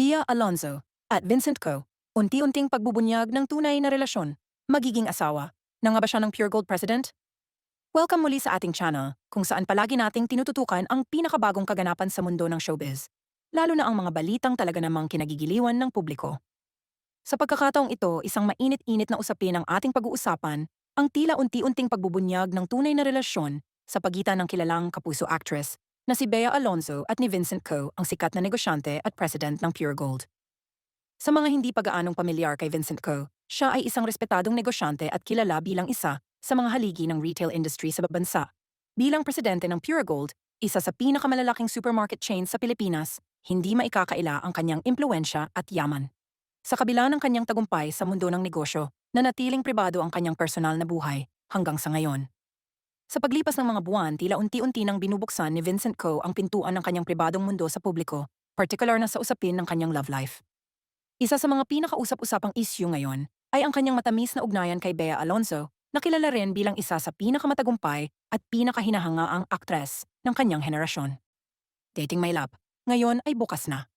Pia Alonzo at Vincent Co. Unti-unting pagbubunyag ng tunay na relasyon, magiging asawa. Na nga ba siya ng Pure Gold President? Welcome muli sa ating channel, kung saan palagi nating tinututukan ang pinakabagong kaganapan sa mundo ng showbiz, lalo na ang mga balitang talaga namang kinagigiliwan ng publiko. Sa pagkakataong ito, isang mainit-init na usapin ang ating pag-uusapan, ang tila unti-unting pagbubunyag ng tunay na relasyon sa pagitan ng kilalang kapuso actress na si Bea Alonzo at ni Vincent Co, ang sikat na negosyante at president ng Pure Gold. Sa mga hindi pag-aanong pamilyar kay Vincent Co, siya ay isang respetadong negosyante at kilala bilang isa sa mga haligi ng retail industry sa bansa. Bilang presidente ng Pure Gold, isa sa pinakamalalaking supermarket chain sa Pilipinas, hindi maikakaila ang kanyang impluensya at yaman. Sa kabila ng kanyang tagumpay sa mundo ng negosyo, nanatiling pribado ang kanyang personal na buhay hanggang sa ngayon. Sa paglipas ng mga buwan, tila unti-unti nang binubuksan ni Vincent Co ang pintuan ng kanyang pribadong mundo sa publiko, particular na sa usapin ng kanyang love life. Isa sa mga pinakausap-usapang issue ngayon ay ang kanyang matamis na ugnayan kay Bea Alonzo, na kilala rin bilang isa sa pinakamatagumpay at pinakahinahangaang aktres ng kanyang henerasyon. Dating my love, ngayon ay bukas na.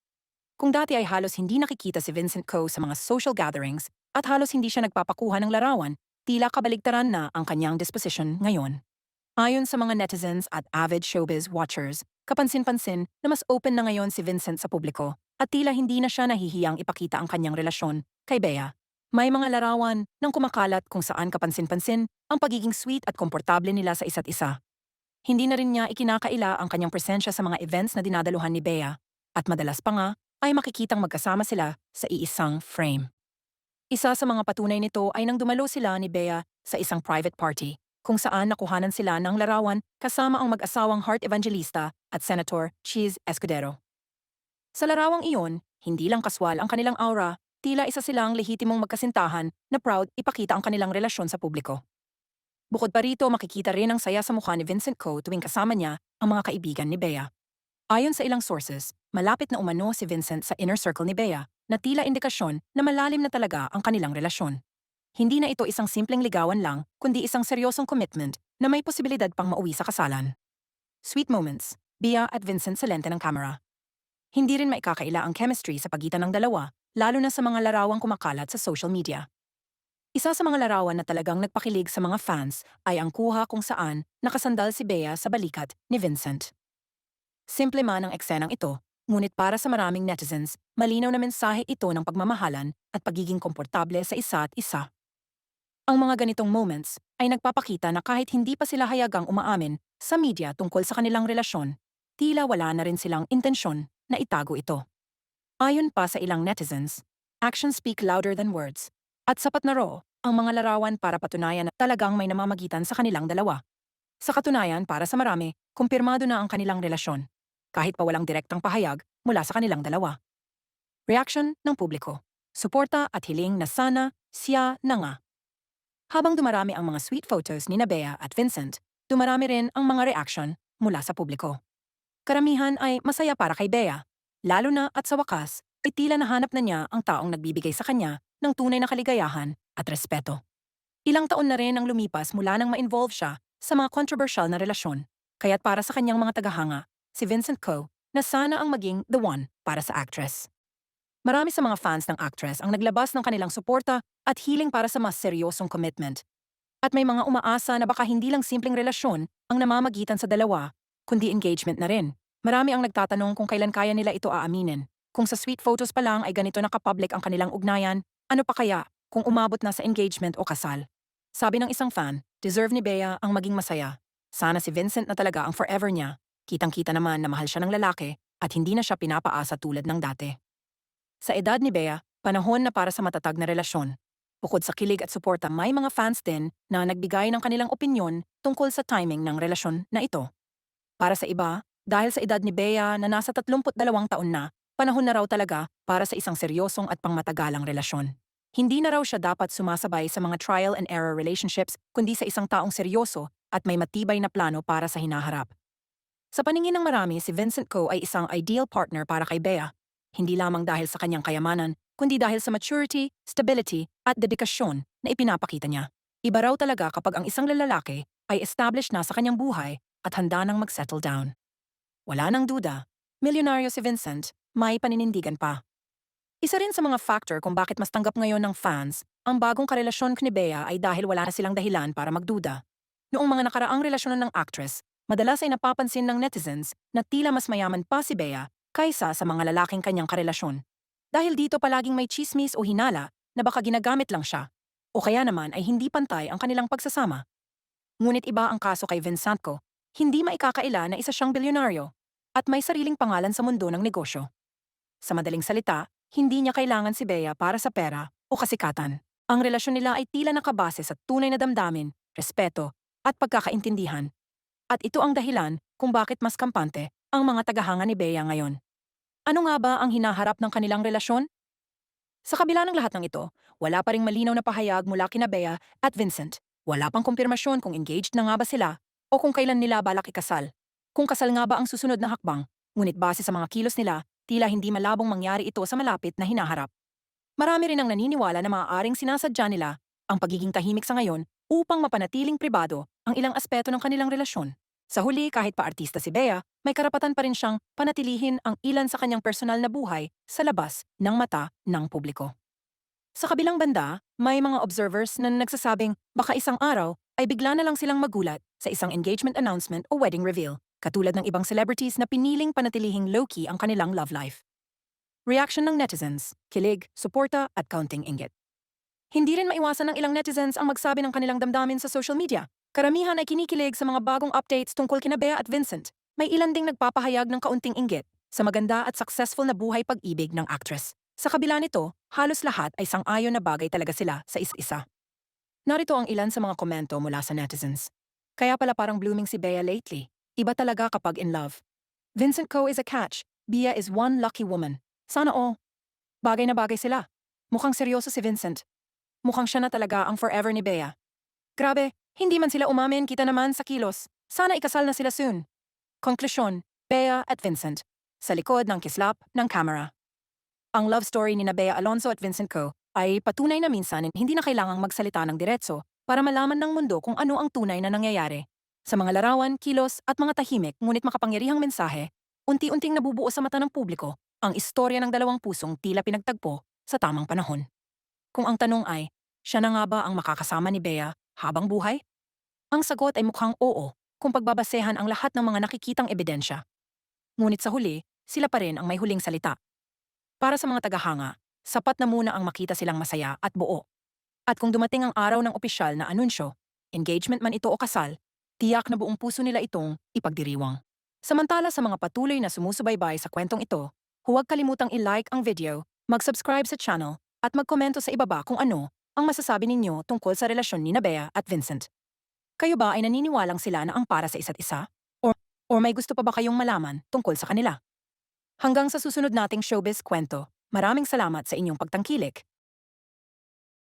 Kung dati ay halos hindi nakikita si Vincent Co sa mga social gatherings at halos hindi siya nagpapakuha ng larawan, tila kabaligtaran na ang kanyang disposition ngayon. Ayon sa mga netizens at avid showbiz watchers, kapansin-pansin na mas open na ngayon si Vincent sa publiko at tila hindi na siya nahihiyang ipakita ang kanyang relasyon kay Bea. May mga larawan ng kumakalat kung saan kapansin-pansin ang pagiging sweet at komportable nila sa isa't isa. Hindi na rin niya ikinakaila ang kanyang presensya sa mga events na dinadaluhan ni Bea at madalas pa nga ay makikitang magkasama sila sa iisang frame. Isa sa mga patunay nito ay nang dumalo sila ni Bea sa isang private party kung saan nakuhanan sila ng larawan kasama ang mag-asawang heart evangelista at Senator Cheese Escudero. Sa larawang iyon, hindi lang kaswal ang kanilang aura, tila isa silang lehitimong magkasintahan na proud ipakita ang kanilang relasyon sa publiko. Bukod pa rito, makikita rin ang saya sa mukha ni Vincent Co tuwing kasama niya ang mga kaibigan ni Bea. Ayon sa ilang sources, malapit na umano si Vincent sa inner circle ni Bea na tila indikasyon na malalim na talaga ang kanilang relasyon. Hindi na ito isang simpleng ligawan lang, kundi isang seryosong commitment na may posibilidad pang mauwi sa kasalan. Sweet moments, Bea at Vincent sa lente ng camera. Hindi rin maikakaila ang chemistry sa pagitan ng dalawa, lalo na sa mga larawang kumakalat sa social media. Isa sa mga larawan na talagang nagpakilig sa mga fans ay ang kuha kung saan nakasandal si Bea sa balikat ni Vincent. Simple man ang eksenang ito, ngunit para sa maraming netizens, malinaw na mensahe ito ng pagmamahalan at pagiging komportable sa isa't isa. Ang mga ganitong moments ay nagpapakita na kahit hindi pa sila hayagang umaamin sa media tungkol sa kanilang relasyon, tila wala na rin silang intensyon na itago ito. Ayon pa sa ilang netizens, actions speak louder than words. At sapat na raw ang mga larawan para patunayan na talagang may namamagitan sa kanilang dalawa. Sa katunayan, para sa marami, kumpirmado na ang kanilang relasyon, kahit pa walang direktang pahayag mula sa kanilang dalawa. Reaction ng publiko. Suporta at hiling na sana siya na nga. Habang dumarami ang mga sweet photos ni Nabea at Vincent, dumarami rin ang mga reaction mula sa publiko. Karamihan ay masaya para kay Bea, lalo na at sa wakas ay tila nahanap na niya ang taong nagbibigay sa kanya ng tunay na kaligayahan at respeto. Ilang taon na rin ang lumipas mula nang ma-involve siya sa mga controversial na relasyon, kaya't para sa kanyang mga tagahanga, si Vincent Co, na sana ang maging the one para sa actress. Marami sa mga fans ng actress ang naglabas ng kanilang suporta at hiling para sa mas seryosong commitment. At may mga umaasa na baka hindi lang simpleng relasyon ang namamagitan sa dalawa, kundi engagement na rin. Marami ang nagtatanong kung kailan kaya nila ito aaminin. Kung sa sweet photos pa lang ay ganito nakapublic ang kanilang ugnayan, ano pa kaya kung umabot na sa engagement o kasal? Sabi ng isang fan, deserve ni Bea ang maging masaya. Sana si Vincent na talaga ang forever niya. Kitang-kita naman na mahal siya ng lalaki at hindi na siya pinapaasa tulad ng dati. Sa edad ni Bea, panahon na para sa matatag na relasyon. Bukod sa kilig at suporta, may mga fans din na nagbigay ng kanilang opinyon tungkol sa timing ng relasyon na ito. Para sa iba, dahil sa edad ni Bea na nasa 32 taon na, panahon na raw talaga para sa isang seryosong at pangmatagalang relasyon. Hindi na raw siya dapat sumasabay sa mga trial and error relationships kundi sa isang taong seryoso at may matibay na plano para sa hinaharap. Sa paningin ng marami, si Vincent Co ay isang ideal partner para kay Bea, hindi lamang dahil sa kanyang kayamanan, kundi dahil sa maturity, stability at dedikasyon na ipinapakita niya. Iba raw talaga kapag ang isang lalaki ay established na sa kanyang buhay at handa nang mag-settle down. Wala nang duda, milyonaryo si Vincent, may paninindigan pa. Isa rin sa mga factor kung bakit mas tanggap ngayon ng fans ang bagong karelasyon ni Bea ay dahil wala na silang dahilan para magduda. Noong mga nakaraang relasyon ng actress, madalas ay napapansin ng netizens na tila mas mayaman pa si Bea kaysa sa mga lalaking kanyang karelasyon. Dahil dito palaging may chismis o hinala na baka ginagamit lang siya o kaya naman ay hindi pantay ang kanilang pagsasama. Ngunit iba ang kaso kay Vincentco, hindi maikakaila na isa siyang bilyonaryo at may sariling pangalan sa mundo ng negosyo. Sa madaling salita, hindi niya kailangan si Bea para sa pera o kasikatan. Ang relasyon nila ay tila nakabase sa tunay na damdamin, respeto, at pagkakaintindihan. At ito ang dahilan kung bakit mas kampante ang mga tagahanga ni Bea ngayon. Ano nga ba ang hinaharap ng kanilang relasyon? Sa kabila ng lahat ng ito, wala pa ring malinaw na pahayag mula kina Bea at Vincent. Wala pang kumpirmasyon kung engaged na nga ba sila o kung kailan nila balak ikasal. Kung kasal nga ba ang susunod na hakbang, ngunit base sa mga kilos nila, tila hindi malabong mangyari ito sa malapit na hinaharap. Marami rin ang naniniwala na maaaring sinasadya nila ang pagiging tahimik sa ngayon upang mapanatiling pribado ang ilang aspeto ng kanilang relasyon. Sa huli, kahit pa artista si Bea, may karapatan pa rin siyang panatilihin ang ilan sa kanyang personal na buhay sa labas ng mata ng publiko. Sa kabilang banda, may mga observers na nagsasabing baka isang araw ay bigla na lang silang magulat sa isang engagement announcement o wedding reveal, katulad ng ibang celebrities na piniling panatilihing low-key ang kanilang love life. Reaction ng netizens, kilig, suporta at counting inggit. Hindi rin maiwasan ng ilang netizens ang magsabi ng kanilang damdamin sa social media. Karamihan ay kinikilig sa mga bagong updates tungkol kina Bea at Vincent. May ilan ding nagpapahayag ng kaunting inggit sa maganda at successful na buhay pag-ibig ng actress. Sa kabila nito, halos lahat ay sang-ayon na bagay talaga sila sa isa't isa. Narito ang ilan sa mga komento mula sa netizens. Kaya pala parang blooming si Bea lately. Iba talaga kapag in love. Vincent Co is a catch. Bea is one lucky woman. Sana all. Bagay na bagay sila. Mukhang seryoso si Vincent. Mukhang siya na talaga ang forever ni Bea. Grabe, hindi man sila umamin kita naman sa kilos. Sana ikasal na sila soon. Konklusyon, Bea at Vincent. Sa likod ng kislap ng camera. Ang love story ni na Bea Alonso at Vincent Co ay patunay na minsan hindi na kailangang magsalita ng diretso para malaman ng mundo kung ano ang tunay na nangyayari. Sa mga larawan, kilos at mga tahimik ngunit makapangyarihang mensahe, unti-unting nabubuo sa mata ng publiko ang istorya ng dalawang pusong tila pinagtagpo sa tamang panahon. Kung ang tanong ay, siya na nga ba ang makakasama ni Bea habang buhay? Ang sagot ay mukhang oo kung pagbabasehan ang lahat ng mga nakikitang ebidensya. Ngunit sa huli, sila pa rin ang may huling salita. Para sa mga tagahanga, sapat na muna ang makita silang masaya at buo. At kung dumating ang araw ng opisyal na anunsyo, engagement man ito o kasal, tiyak na buong puso nila itong ipagdiriwang. Samantala sa mga patuloy na sumusubaybay sa kwentong ito, huwag kalimutang i-like ang video, mag-subscribe sa channel, at magkomento sa ibaba kung ano ang masasabi ninyo tungkol sa relasyon ni Bea at Vincent. Kayo ba ay naniniwalang sila na ang para sa isa't isa? Or, or may gusto pa ba kayong malaman tungkol sa kanila? Hanggang sa susunod nating showbiz kwento, maraming salamat sa inyong pagtangkilik.